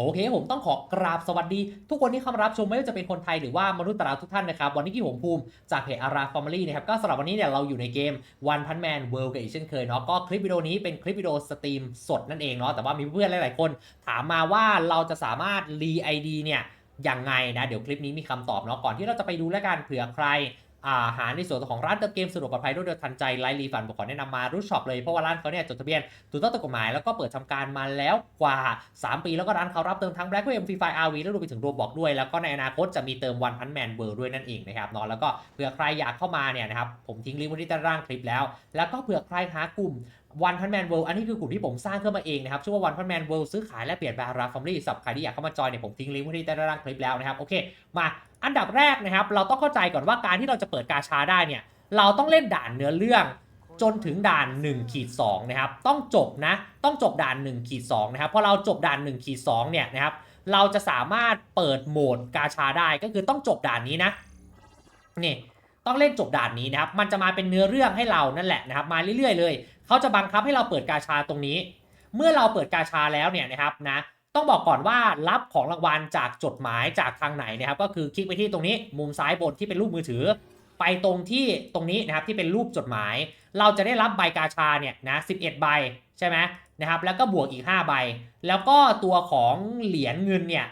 โอเคผมต้องขอกราบสวัสดี ทุกคนที่เข้ามารับชมไม่ว่าจะเป็นคนไทยหรือว่ามนุษย์ต่าทุกท่านนะครับ วันนี้ที่ผมภูมิจากเพจอาราฟอร์มลี่นะครับ ก็สำหรับวันนี้เนี่ยเราอยู่ในเกม One Punch Man World กันอีกเช่นเคยเนาะก็คลิปวิดีโอนี้เป็นคลิปวิดีโอสตรีมสดนั่นเองเนาะแต่ว่ามีเพื่อนหลาย ๆ คน ถามมาว่าเราจะสามารถรีไอดีเนี่ยยังไงนะเดี๋ยวคลิปนี้มีคำตอบเนาะก่อนที่เราจะไปดูแล้วกันเผื่อใคร อาหาในส่วนของร้านเติมเกมสะดวกปลอดภัยรวดเร็วทันใจไลฟ์รีฟันผมขอแนะนำมารูทช็อปเลยเพราะว่าร้านเขาเนี่ยจดทะเบียนถูกต้องตามกฎหมายแล้วก็เปิดทำการมาแล้วกว่า 3 ปีแล้วก็ร้านเขารับเติมทั้ง Black m Free Fire RV แล้วรวมไปถึงโรบอกด้วย แล้วก็ในอนาคตจะมีเติม One Punch Man World ด้วยนั่นเองนะครับเนาะแล้วก็เผื่อใครอยากเข้ามาเนี่ยนะครับผมทิ้งลิงก์ไว้ที่ใต้ล่างคลิปแล้ว แล้วก็เผื่อใครหากลุ่มวันพันแมนเวิลด์อันนี้คือกลุ่มที่ผมสร้างขึ้นมาเองนะครับชื่อว่าวันพันแมนเวิลด์ซื้อขายและเปลี่ยนแปลงราฟอมลี่สับใครที่อยากเข้ามาจอยเนี่ยผมทิ้งลิงก์ไว้ที่ใต้ล่างคลิปแล้วนะครับโอเคมา อันดับแรกนะครับ เราต้องเข้าใจก่อนว่าการที่เราจะเปิดกาชาได้เนี่ย เราต้องเล่นด่านเนื้อเรื่องจนถึงด่าน1ขีด2นะครับ ต้องจบนะ ต้องจบด่าน1ขีด2นะครับ พอเราจบด่าน1ขีด2เนี่ยนะครับ เราจะสามารถเปิดโหมดกาชาได้ก็คือต้องจบด่านนี้นะ นี่ต้องเล่นจบด่านนี้นะครับ มันจะมาเป็นเนื้อเรื่องให้เรานั่นแหละนะครับ มาเรื่อยๆเลย เขาจะบังคับให้เราเปิดกาชาตรงนี้ เมื่อเราเปิดกาชาแล้วเนี่ยนะครับนะ ต้องบอกก่อนว่ารับของรางวัลจากจดหมายจากทางไหนนะครับก็คือคลิกไปที่ตรงนี้มุมซ้ายบนที่เป็นรูปมือถือ ไปตรงที่ตรงนี้นะครับที่เป็นรูปจดหมาย เราจะได้รับใบกาชาเนี่ยนะ11ใบใช่ไหมนะครับแล้วก็บวกอีก 5 ใบ แล้วก็ตัวของเหรียญเงินเนี่ย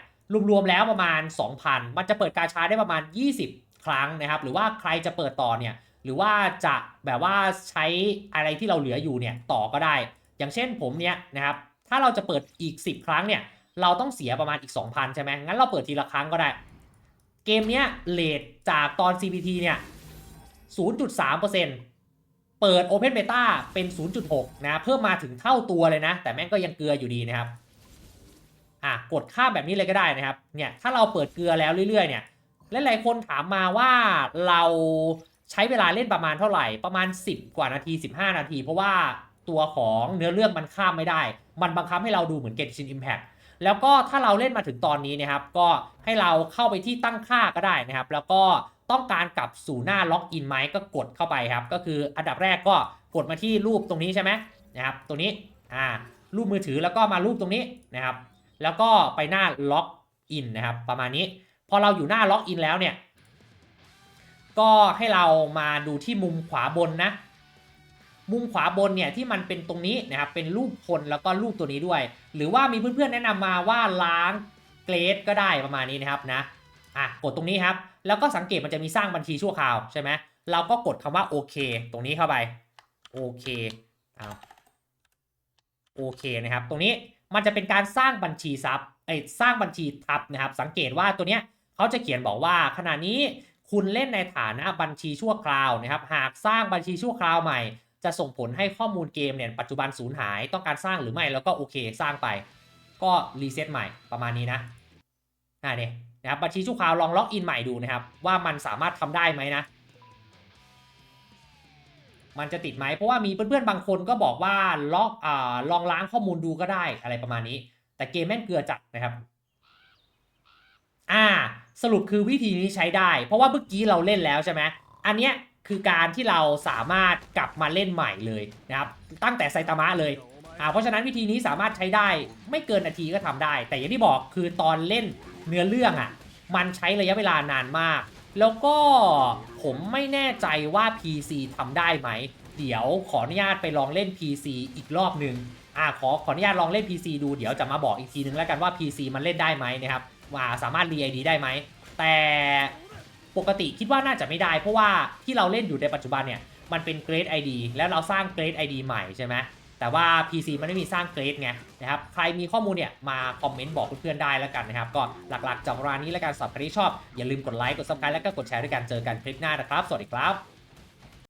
รวมๆแล้วประมาณ 2,000 มันจะเปิดกาชาได้ประมาณ 20 ครั้งนะครับ หรือว่าใครจะเปิดต่อเนี่ยหรือว่าจะแบบว่าใช้อะไรที่เราเหลืออยู่เนี่ยต่อก็ได้ อย่างเช่นผมเนี่ยนะครับถ้าเราจะเปิดอีก 10 ครั้งเนี่ย เราต้องเสียประมาณอีก 2,000 ใช่ไหมงั้นเราเปิดทีละครั้งก็ได้ เกมเนี้ยเลทจากตอน CPT เนี่ย 0.3%เปิด Open Beta เป็น 0.6 นะ เพิ่มมาถึงเท่าตัวเลยนะ แต่แม่งก็ยังเกลืออยู่ดีนะครับอะกดข้ามแบบนี้เลยก็ได้นะครับ เนี่ย ถ้าเราเปิดเกลือแล้วเรื่อยๆ เนี่ยหลายๆคนถามมาว่าเราใช้เวลาเล่นประมาณเท่าไหร่ ประมาณ 10 กว่านาที 15 นาที เพราะว่าตัวของเนื้อเรื่องมันข้ามไม่ได้ มันบังคับให้เราดูเหมือน Genshin Impact แแล้วก็ถ้าเราเล่นมาถึงตอนนี้นะครับ ก็ให้เราเข้าไปที่ตั้งค่าก็ได้นะครับ แล้วก็ต้องการกลับสู่หน้าล็อกอินไหมก็กดเข้าไปครับ ก็คืออันดับแรกก็กดมาที่รูปตรงนี้ใช่ไหมนะครับตรงนี้อ่ารูปมือถือแล้วก็มารูปตรงนี้นะครับ แล้วก็ไปหน้าล็อกอินนะครับ ประมาณนี้ พอเราอยู่หน้าล็อกอินแล้วเนี่ย ก็ให้เรามาดูที่มุมขวาบนนะ มุมขวาบนเนี่ยที่มันเป็นตรงนี้นะครับเป็นรูปคนแล้วก็รูปตัวนี้ด้วย หรือว่ามีเพื่อนๆแนะนำมาว่าล้างเกรดก็ได้ประมาณนี้นะครับนะอะกดตรงนี้ครับ แล้วก็สังเกตมันจะมีสร้างบัญชีชั่วคราวใช่ไหมเราก็กดคำว่าโอเคตรงนี้เข้าไปโอเคเอาโอเคนะครับ ตรงนี้มันจะเป็นการสร้างบัญชีซับไอสร้างบัญชีทับนะครับ สังเกตว่าตัวเนี้ยเขาจะเขียนบอกว่าขณะนี้คุณเล่นในฐานะบัญชีชั่วคราวนะครับ หากสร้างบัญชีชั่วคราวใหม่ จะส่งผลให้ข้อมูลเกมเนี่ยปัจจุบันสูญหายต้องการสร้างหรือไม่แล้วก็โอเคสร้างไป ก็รีเซ็ตใหม่ประมาณนี้นะอ่าเนี่ยนะครับบัญชีชั่วคราวลองล็อกอินใหม่ดูนะครับ ว่ามันสามารถทำได้ไหมนะ มันจะติดไหมเพราะว่ามีเพื่อนๆบางคนก็บอกว่าล็อกอ่าลองล้างข้อมูลดูก็ได้อะไรประมาณนี้ แต่เกมแม่งเกลือจัดนะครับอ่าสรุปคือวิธีนี้ใช้ได้ เพราะว่าเมื่อกี้เราเล่นแล้วใช่ไหมอันเนี้ย คือการที่เราสามารถกลับมาเล่นใหม่เลยนะครับตั้งแต่ไซตามะเลยอ่าเพราะฉะนั้นวิธีนี้สามารถใช้ได้ไม่เกินนาทีก็ทำได้ แต่อย่างที่บอกคือตอนเล่นเนื้อเรื่องอะ่ะมันใช้ระยะเวลานานมาก แล้วก็ผมไม่แน่ใจว่า PC ทำได้ไหม เดี๋ยวขออนุญาตไปลองเล่น PC อีกรอบหนึ่งอ่าขอขออนุญาตลองเล่น PC ดูเดี๋ยวจะมาบอกอีกทีนึงแล้วกันว่า PC มันเล่นได้ไหมนะครับว่าสามารถ re-ID ได้ไหมแต่ ปกติคิดว่าน่าจะไม่ได้ เพราะว่าที่เราเล่นอยู่ในปัจจุบันเนี่ยมันเป็นเกรด ID แล้วเราสร้างเกรด ID ใหม่ใช่ไหมแต่ว่า PC มันไม่มีสร้างเกรดไงนะครับ ใครมีข้อมูลเนี่ยมาคอมเมนต์บอกเพื่อนๆได้แล้วกันนะครับ ก็หลักๆจากร้านนี้แล้วกันสำหรับใครที่ชอบ อย่าลืมกดไลค์ กดซับสไครต์แล้วก็กดแชร์ด้วยกัน เจอกันคลิปหน้านะครับ สวัสดีครับ